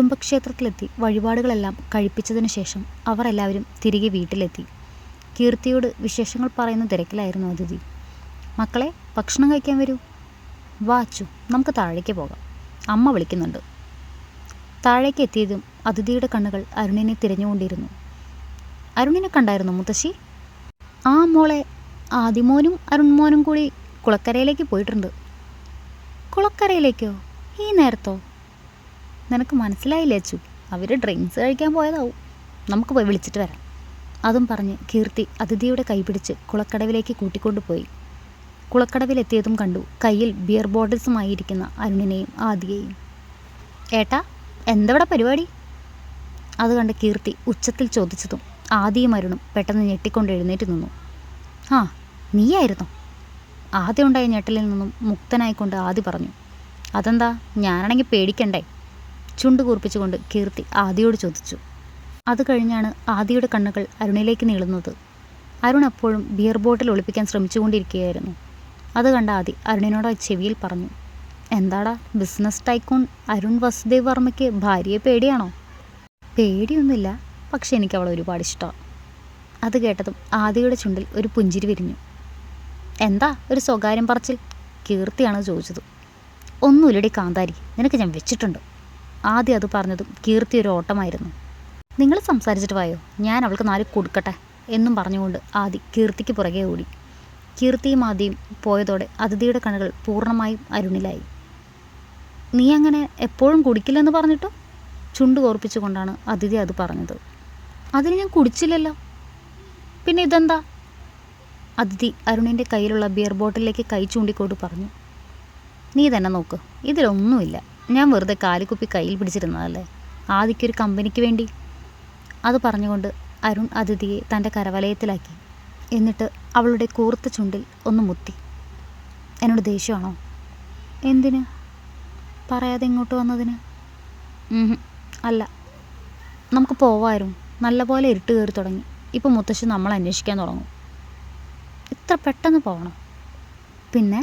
കുടുംബക്ഷേത്രത്തിലെത്തി വഴിപാടുകളെല്ലാം കഴിപ്പിച്ചതിനു ശേഷം അവർ എല്ലാവരും തിരികെ വീട്ടിലെത്തി. കീർത്തിയോട് വിശേഷങ്ങൾ പറയുന്ന തിരക്കിലായിരുന്നു അതിഥി. മക്കളെ ഭക്ഷണം കഴിക്കാൻ വരൂ. വാച്ചു നമുക്ക് താഴേക്ക് പോകാം. അമ്മ വിളിക്കുന്നുണ്ട്. താഴേക്ക് എത്തിയതും അതിഥിയുടെ കണ്ണുകൾ അരുണിനെ തിരഞ്ഞുകൊണ്ടിരുന്നു. അരുണിനെ കണ്ടായിരുന്നു മുത്തശ്ശി? ആ മോളെ ആദിമോനും അരുൺമോനും കൂടി കുളക്കരയിലേക്ക് പോയിട്ടുണ്ട്. കുളക്കരയിലേക്കോ? ഈ നേരത്തോ? നിനക്ക് മനസ്സിലായില്ലേ അച്ചു? അവർ ഡ്രിങ്ക്സ് കഴിക്കാൻ പോയതാവും. നമുക്ക് പോയി വിളിച്ചിട്ട് വരാം. അതും പറഞ്ഞ് കീർത്തി അതിഥിയുടെ കൈപിടിച്ച് കുളക്കടവിലേക്ക് കൂട്ടിക്കൊണ്ടുപോയി കുളക്കടവിലെത്തിയതും കണ്ടു കയ്യിൽ ബിയർ ബോട്ടിൽസുമായി ഇരിക്കുന്ന അരുണിനെയും ആദിയെയും. ഏട്ടാ എന്തവിടെ പരിപാടി? അത് കണ്ട് കീർത്തി ഉച്ചത്തിൽ ചോദിച്ചതും ആദിയും അരുണും പെട്ടെന്ന് ഞെട്ടിക്കൊണ്ട് എഴുന്നേറ്റ് നിന്നു. ആ നീയായിരുന്നു? ആദ്യം ഉണ്ടായ ഞെട്ടലിൽ നിന്നും മുക്തനായിക്കൊണ്ട് ആദി പറഞ്ഞു. അതെന്താ? ഞാനാണെങ്കിൽ പേടിക്കണ്ടേ? ചുണ്ട് കൂർപ്പിച്ചുകൊണ്ട് കീർത്തി ആദിയോട് ചോദിച്ചു. അത് കഴിഞ്ഞാണ് ആദിയുടെ കണ്ണുകൾ അരുണിലേക്ക് നീളുന്നത്. അരുൺ അപ്പോഴും ബിയർ ബോട്ടിൽ ഒളിപ്പിക്കാൻ ശ്രമിച്ചുകൊണ്ടിരിക്കുകയായിരുന്നു. അത് കണ്ട ആദി അരുണിനോട് ചെവിയിൽ പറഞ്ഞു എന്താടാ ബിസിനസ് ടൈക്കൂൺ അരുൺ വസുദേവ് വർമ്മയ്ക്ക് ഭാര്യയെ പേടിയാണോ? പേടിയൊന്നുമില്ല പക്ഷെ എനിക്ക് അവളെ ഒരുപാട് ഇഷ്ടമാണ് അത് കേട്ടതും ആദിയുടെ ചുണ്ടിൽ ഒരു പുഞ്ചിരി വിരിഞ്ഞു. എന്താ ഒരു സ്വകാര്യം പറച്ചിൽ? കീർത്തിയാണ് ചോദിച്ചത്. ഒന്നുമില്ലടി കാന്താരി നിനക്ക് ഞാൻ വെച്ചിട്ടുണ്ട്. ആദ്യം അത് പറഞ്ഞതും കീർത്തി ഒരു ഓട്ടമായിരുന്നു. നിങ്ങൾ സംസാരിച്ചിട്ട് വായോ? ഞാൻ അവൾക്ക് നാല് കൊടുക്കട്ടെ എന്നും പറഞ്ഞുകൊണ്ട് ആദി കീർത്തിക്ക് പുറകെ ഓടി. കീർത്തിയും ആദ്യം പോയതോടെ അതിഥിയുടെ കണ്ണുകൾ പൂർണമായും അരുണിലായി. നീ അങ്ങനെ എപ്പോഴും കുടിക്കില്ലെന്ന് പറഞ്ഞിട്ടും? ചുണ്ട് കോർപ്പിച്ചുകൊണ്ടാണ് അതിഥി അത് പറഞ്ഞത്. അതിന് ഞാൻ കുടിച്ചില്ലല്ലോ. പിന്നെ ഇതെന്താ? അതിഥി അരുണിന്റെ കയ്യിലുള്ള ബിയർ ബോട്ടിലേക്ക് കൈ ചൂണ്ടിക്കൊണ്ട് പറഞ്ഞു. നീ തന്നെ നോക്ക്. ഇതിലൊന്നുമില്ല. ഞാൻ വെറുതെ കാലിക്കുപ്പി കയ്യിൽ പിടിച്ചിരുന്നതല്ലേ? ആദിക്കൊരു കമ്പനിക്ക് വേണ്ടി. അത് പറഞ്ഞുകൊണ്ട് അരുൺ അതിഥിയെ തന്റെ കരവലയത്തിലാക്കി. എന്നിട്ട് അവളുടെ കൂർത്ത ചുണ്ടിൽ ഒന്ന് മുത്തി. എന്നോട് ദേഷ്യമാണോ? എന്തിന്? പറയാതെ ഇങ്ങോട്ട് വന്നതിന്. അല്ല. നമുക്ക് പോവായിരുന്നു. നല്ലപോലെ ഇരുട്ട് കയറി തുടങ്ങി. ഇപ്പോൾ മുത്തശ്ശി നമ്മൾ അന്വേഷിക്കാൻ തുടങ്ങും. ഇത്ര പെട്ടെന്ന് പോകണം പിന്നെ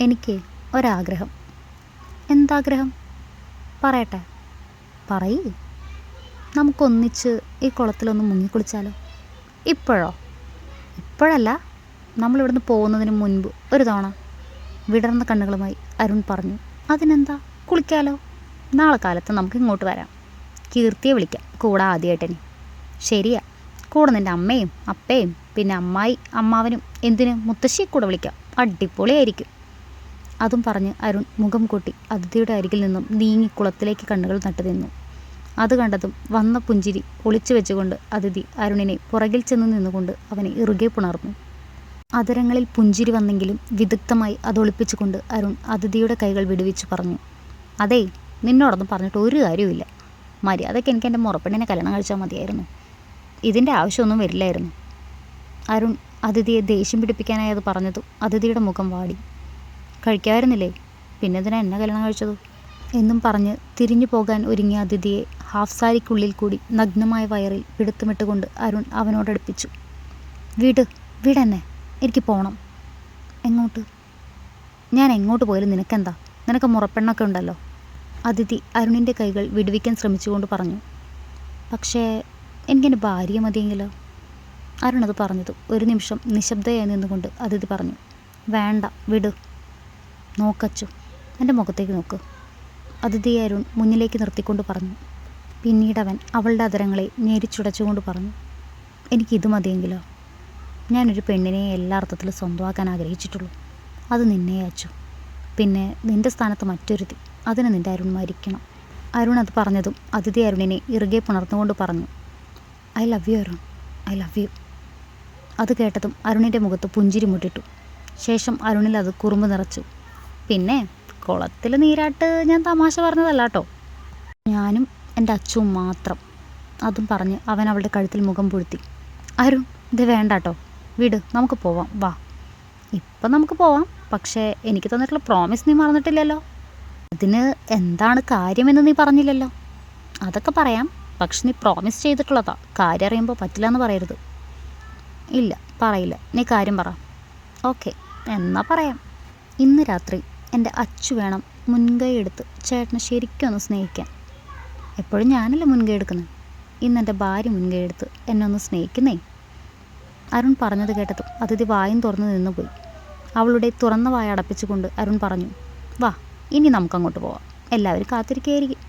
എനിക്ക് ഒരാഗ്രഹം. എന്താഗ്രഹം? പറയട്ടെ. പറയ്. നമുക്കൊന്നിച്ച് ഈ കുളത്തിലൊന്ന് മുങ്ങിക്കുളിച്ചാലോ ഇപ്പോഴോ? ഇപ്പോഴല്ല. നമ്മളിവിടുന്ന് പോകുന്നതിന് മുൻപ് ഒരു തവണ വിടർന്ന കണ്ണുകളുമായി അരുൺ പറഞ്ഞു അതിനെന്താ? കുളിക്കാലോ? നാളെ കാലത്ത് നമുക്ക് ഇങ്ങോട്ട് വരാം. കീർത്തിയെ വിളിക്കാം. കൂടെ ആദ്യമായിട്ടനെ ശരിയാ. കൂടെ നിന്റെ അമ്മയും അപ്പയും പിന്നെ അമ്മായി അമ്മാവനും എന്തിന്? മുത്തശ്ശിയെ കൂടെ വിളിക്കാം. അടിപൊളിയായിരിക്കും. അതും പറഞ്ഞ് അരുൺ മുഖം കൂട്ടി അതിഥിയുടെ അരികിൽ നിന്നും നീങ്ങി കുളത്തിലേക്ക് കണ്ണുകൾ നട്ടു നിന്നു. അത് കണ്ടതും വന്ന പുഞ്ചിരി ഒളിച്ചു വെച്ചുകൊണ്ട് അതിഥി അരുണിനെ പുറകിൽ ചെന്ന് നിന്നുകൊണ്ട് അവനെ ഇറുകെ പുണർന്നു. അതരങ്ങളിൽ പുഞ്ചിരി വന്നെങ്കിലും വിദഗ്ധമായി അത് ഒളിപ്പിച്ചുകൊണ്ട് അരുൺ അതിഥിയുടെ കൈകൾ വിടുവിച്ചു പറഞ്ഞു അതേ നിന്നോടൊന്നും പറഞ്ഞിട്ട് ഒരു കാര്യവുമില്ല. മര്യാദയ്ക്ക് എനിക്ക് എന്റെ മുറപ്പെണ്ണിനെ കല്യാണം കഴിച്ചാൽ മതിയായിരുന്നു. ഇതിന്റെ ആവശ്യമൊന്നും വരില്ലായിരുന്നു. അരുൺ അതിഥിയെ ദേഷ്യം പിടിപ്പിക്കാനായി അത് പറഞ്ഞതും അതിഥിയുടെ മുഖം വാടി. കഴിക്കാമായിരുന്നില്ലേ പിന്നെ എന്തിനാ എന്നെ കല്യാണം കഴിച്ചത്? എന്നും പറഞ്ഞ് തിരിഞ്ഞു പോകാൻ ഒരുങ്ങിയ അതിഥിയെ ഹാഫ് സാരിക്കുള്ളിൽ കൂടി നഗ്നമായ വയറിൽ പിടുത്തമിട്ടുകൊണ്ട് അരുൺ അവനോടടുപ്പിച്ചു വീട് വീടെന്നെ എനിക്ക് പോകണം എങ്ങോട്ട്? ഞാൻ എങ്ങോട്ട് പോയാലും നിനക്കെന്താ? നിനക്ക് മുറപ്പെണ്ണൊക്കെ ഉണ്ടല്ലോ. അതിഥി അരുണിന്റെ കൈകൾ വിടുവിക്കാൻ ശ്രമിച്ചുകൊണ്ട് പറഞ്ഞു. പക്ഷേ എനിക്കെന്റെ ഭാര്യ മതിയെങ്കിലോ? അരുൺ അത് പറഞ്ഞത് ഒരു നിമിഷം നിശബ്ദയായി നിന്നുകൊണ്ട് അതിഥി പറഞ്ഞു. വേണ്ട വിട്. നോക്കച്ചു. എന്റെ മുഖത്തേക്ക് നോക്ക്. അതിഥി അരുൺ മുന്നിലേക്ക് നിർത്തിക്കൊണ്ട് പറഞ്ഞു. പിന്നീട് അവൻ അവളുടെ അതരങ്ങളെ ഞെരിച്ചുടച്ചുകൊണ്ട് പറഞ്ഞു. എനിക്കിത് മതിയെങ്കിലോ? ഞാനൊരു പെണ്ണിനെ എല്ലാ അർത്ഥത്തിലും സ്വന്തമാക്കാൻ ആഗ്രഹിച്ചിട്ടുള്ളൂ. അത് നിന്നെ അയച്ചു. പിന്നെ നിന്റെ സ്ഥാനത്ത് മറ്റൊരുത്തി. അതിന് നിന്റെ അരുൺ മരിക്കണം അരുൺ അത് പറഞ്ഞതും അതിഥി അരുണിനെ ഇറുകെ പുണർന്നുകൊണ്ട് പറഞ്ഞു. I love you Arun. I love you. അത് കേട്ടതും അരുണിന്റെ മുഖത്ത് പുഞ്ചിരി മുട്ടിട്ടു. ശേഷം അരുണിൽ അത് കുറുമ്പ് നിറച്ചു. പിന്നെ കുളത്തിൽ നീരാട്ട് ഞാൻ തമാശ പറഞ്ഞതല്ല കേട്ടോ ഞാനും എന്റെ അച്ഛവും മാത്രം അതും പറഞ്ഞ് അവൻ അവളുടെ കഴുത്തിൽ മുഖം പൊഴുത്തി. ആരും ഇത് വേണ്ട കേട്ടോ വിട് നമുക്ക് പോവാം. വാ. ഇപ്പം നമുക്ക് പോവാം. പക്ഷേ എനിക്ക് തന്നിട്ടുള്ള പ്രോമിസ് നീ മറന്നിട്ടില്ലല്ലോ. അതിന് എന്താണ് കാര്യമെന്ന് നീ പറഞ്ഞില്ലല്ലോ. അതൊക്കെ പറയാം. പക്ഷെ നീ പ്രോമിസ് ചെയ്തിട്ടുള്ളതാ. കാര്യം അറിയുമ്പോൾ പറ്റില്ല എന്ന് പറയരുത്. ഇല്ല പറയില്ല. നീ കാര്യം പറ. ഓക്കെ എന്നാ പറയാം. ഇന്ന് രാത്രി എന്റെ അച്ചു വേണം മുൻകൈ എടുത്ത് ചേട്ടനെ ശരിക്കും ഒന്ന് സ്നേഹിക്കാൻ. എപ്പോഴും ഞാനല്ലേ മുൻകൈ എടുക്കുന്നത്? ഇന്ന് എന്റെ ഭാര്യ മുൻകൈ എടുത്ത് എന്നെ ഒന്ന് സ്നേഹിക്കുന്നേ? അരുൺ പറഞ്ഞത് കേട്ടതും അതിഥി വായും തുറന്നു നിന്നുപോയി. അവളുടെ തുറന്ന വായ അടപ്പിച്ചുകൊണ്ട് അരുൺ പറഞ്ഞു വാ ഇനി നമുക്കങ്ങോട്ട് പോവാം. എല്ലാവരും കാത്തിരിക്കുകയായിരിക്കും